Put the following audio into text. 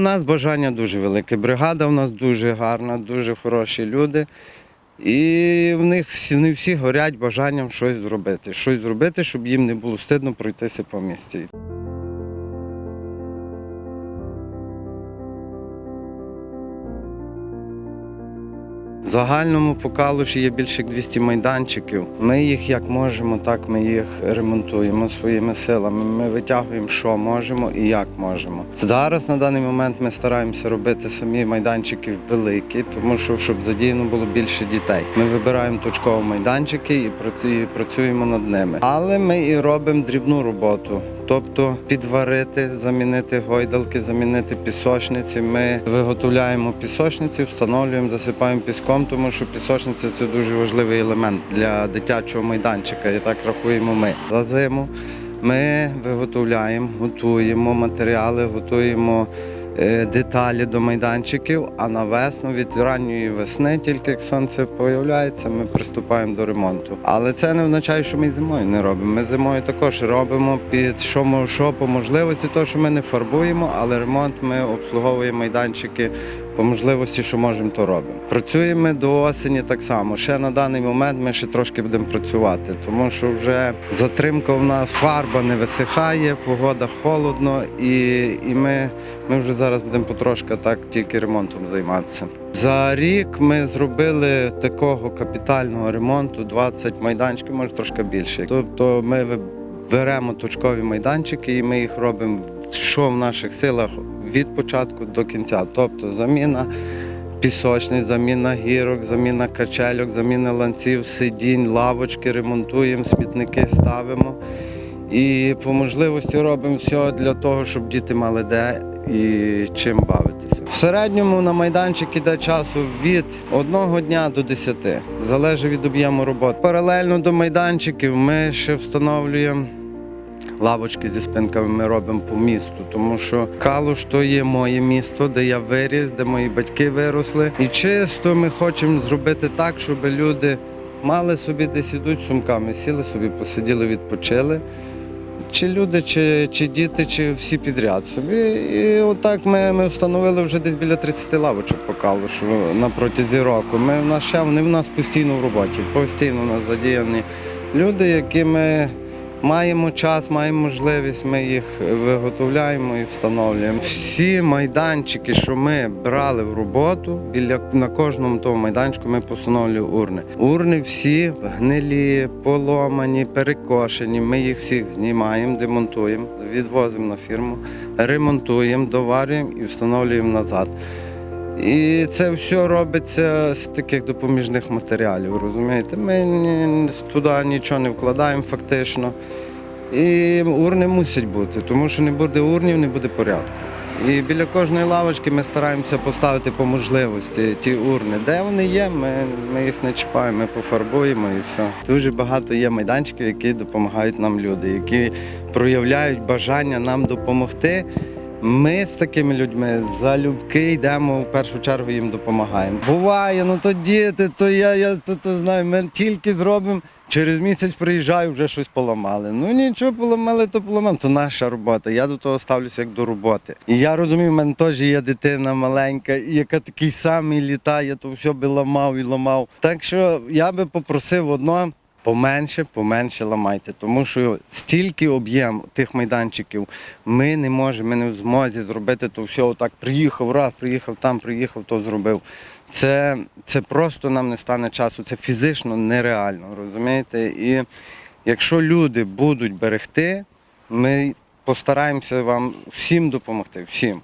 У нас бажання дуже велике. Бригада у нас дуже гарна, дуже хороші люди. І в них всі, вони всі горять бажанням щось зробити. Щось зробити, щоб їм не було стидно пройтися по місті. Загальному по Калуші є більше як 200 майданчиків. Ми їх як можемо, так ми їх ремонтуємо своїми силами. Ми витягуємо, що можемо і як можемо. Зараз на даний момент ми стараємося робити самі майданчики великі, тому що щоб задіяно було більше дітей. Ми вибираємо точково майданчики і працюємо над ними. Але ми і робимо дрібну роботу. Тобто підварити, замінити гойдалки, замінити пісочниці. Ми виготовляємо пісочниці, встановлюємо, засипаємо піском, тому що пісочниця це дуже важливий елемент для дитячого майданчика. І так рахуємо ми. За зиму ми виготовляємо, готуємо матеріали, готуємо деталі до майданчиків, а на весну від ранньої весни, тільки як сонце появляється, ми приступаємо до ремонту. Але це не означає, що ми зимою не робимо. Ми зимою також робимо під що, що по можливості, то що ми не фарбуємо, але ремонт ми обслуговуємо майданчики. По можливості, що можемо, то робимо. Працюємо до осені так само. Ще на даний момент ми ще трошки будемо працювати, тому що вже затримка у нас фарба не висихає, погода холодно, і, і ми, ми вже зараз будемо потрошки так тільки ремонтом займатися. За рік ми зробили такого капітального ремонту 20 майданчиків, може трошки більше. Тобто ми беремо точкові майданчики і ми їх робимо що в наших силах від початку до кінця. Тобто заміна пісочниць, заміна гірок, заміна качельок, заміна ланців, сидінь, лавочки ремонтуємо, смітники ставимо. І по можливості робимо все для того, щоб діти мали де і чим бавитися. В середньому на майданчик іде часу від одного дня до десяти, залежить від об'єму роботи. Паралельно до майданчиків ми ще встановлюємо лавочки зі спинками ми робимо по місту, тому що Калуш то є моє місто, де я виріс, де мої батьки виросли. І чисто ми хочемо зробити так, щоб люди мали собі десь ідуть сумками, сіли собі, посиділи, відпочили. Чи люди, чи, чи діти, чи всі підряд собі. І отак ми, ми встановили вже десь біля 30 лавочок по Калушу на протязі року. Ми, в нас ще, вони в нас постійно в роботі, постійно у нас задіяні люди, які ми маємо час, маємо можливість, ми їх виготовляємо і встановлюємо. Всі майданчики, що ми брали в роботу, біля на кожному тому майданчику ми постановлюємо урни. Урни всі гнилі, поломані, перекошені. Ми їх всіх знімаємо, демонтуємо, відвозимо на фірму, ремонтуємо, доварюємо і встановлюємо назад. І це все робиться з таких допоміжних матеріалів, розумієте? Ми туди нічого не вкладаємо фактично. І урни мусять бути, тому що не буде урнів, не буде порядку. І біля кожної лавочки ми стараємося поставити по можливості ті урни. Де вони є, ми, ми їх не чіпаємо, ми пофарбуємо і все. Дуже багато є майданчиків, які допомагають нам люди, які проявляють бажання нам допомогти. Ми з такими людьми залюбки йдемо в першу чергу їм допомагаємо. Буває, ну то діти, то я, я то, то знаю, ми тільки зробимо. Через місяць приїжджаю, вже щось поламали. Ну нічого поламали, то поламали. То наша робота. Я до того ставлюся як до роботи. І я розумію, в мене теж є дитина маленька, яка такий самий літає, то все би ламав і ламав. Так що я би попросив одно. Поменше, поменше ламайте, тому що стільки об'єм тих майданчиків ми не можемо, ми не в змозі зробити то все. Отак приїхав, раз, приїхав там, приїхав, то зробив. Це, це просто нам не стане часу, це фізично нереально, розумієте? І якщо люди будуть берегти, ми постараємося вам всім допомогти, всім.